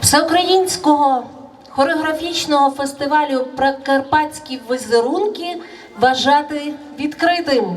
всеукраїнського хореографічного фестивалю Прикарпатські візерунки вважати відкритим.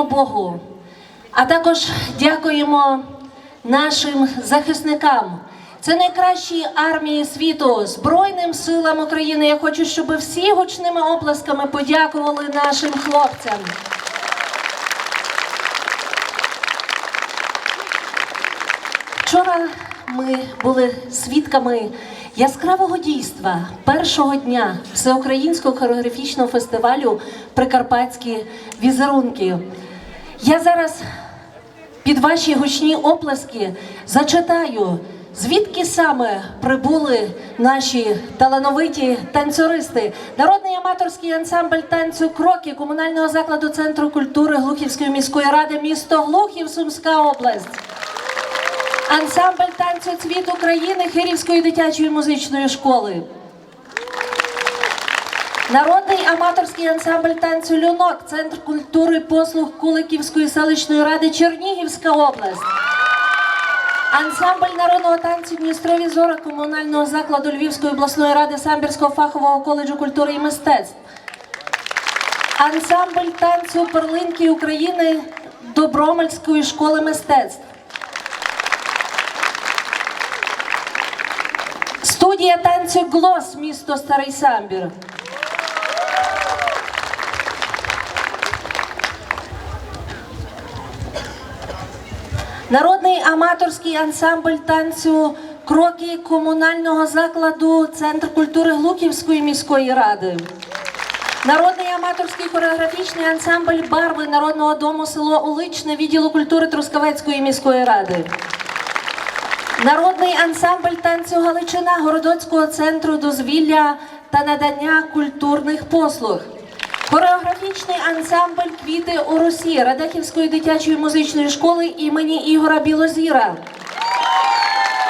Дякуємо Богу, а також дякуємо нашим захисникам. Це найкращі армії світу, Збройним силам України. Я хочу, щоб всі гучними оплесками подякували нашим хлопцям. Вчора ми були свідками яскравого дійства першого дня всеукраїнського хореографічного фестивалю Прикарпатські візерунки. Я зараз під ваші гучні оплески зачитаю, звідки саме прибули наші талановиті танцюристи. Народний аматорський ансамбль танцю Кроки комунального закладу Центру культури Глухівської міської ради місто Глухів, Сумська область. Ансамбль танцю цвіт України Хирівської дитячої музичної школи. Народний аматорський ансамбль танцю Люнок, Центр культури послуг Куликівської селищної ради Чернігівська область. Ансамбль народного танцю Дністрові Зора комунального закладу Львівської обласної ради Самбірського фахового коледжу культури і мистецтв. Ансамбль танцю Перлинки України Добромельської школи мистецтв. Студія танцю Глос, місто Старий Самбір. Народний аматорський ансамбль танцю Кроки комунального закладу Центр культури Глуківської міської ради. Народний аматорський хореографічний ансамбль Барви Народного дому село Уличне відділу культури Трускавецької міської ради. Народний ансамбль танцю Галичина Городоцького центру дозвілля та надання культурних послуг. Хореографічний ансамбль Квіти у Русі Радехівської дитячої музичної школи імені Ігора Білозіра.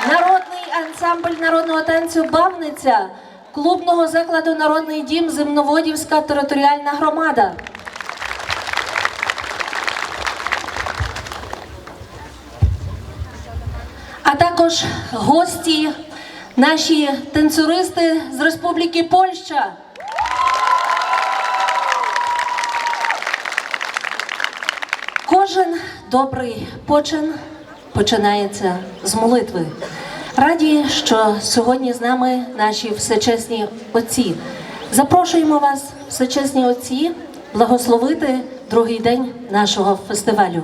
Народний ансамбль народного танцю Бавниця клубного закладу Народний дім Земноводівська територіальна громада. а також гості, наші танцюристи з Республіки Польща. Кожен добрий почин починається з молитви. Раді, що сьогодні з нами наші всечесні отці. Запрошуємо вас, всечесні отці, благословити другий день нашого фестивалю.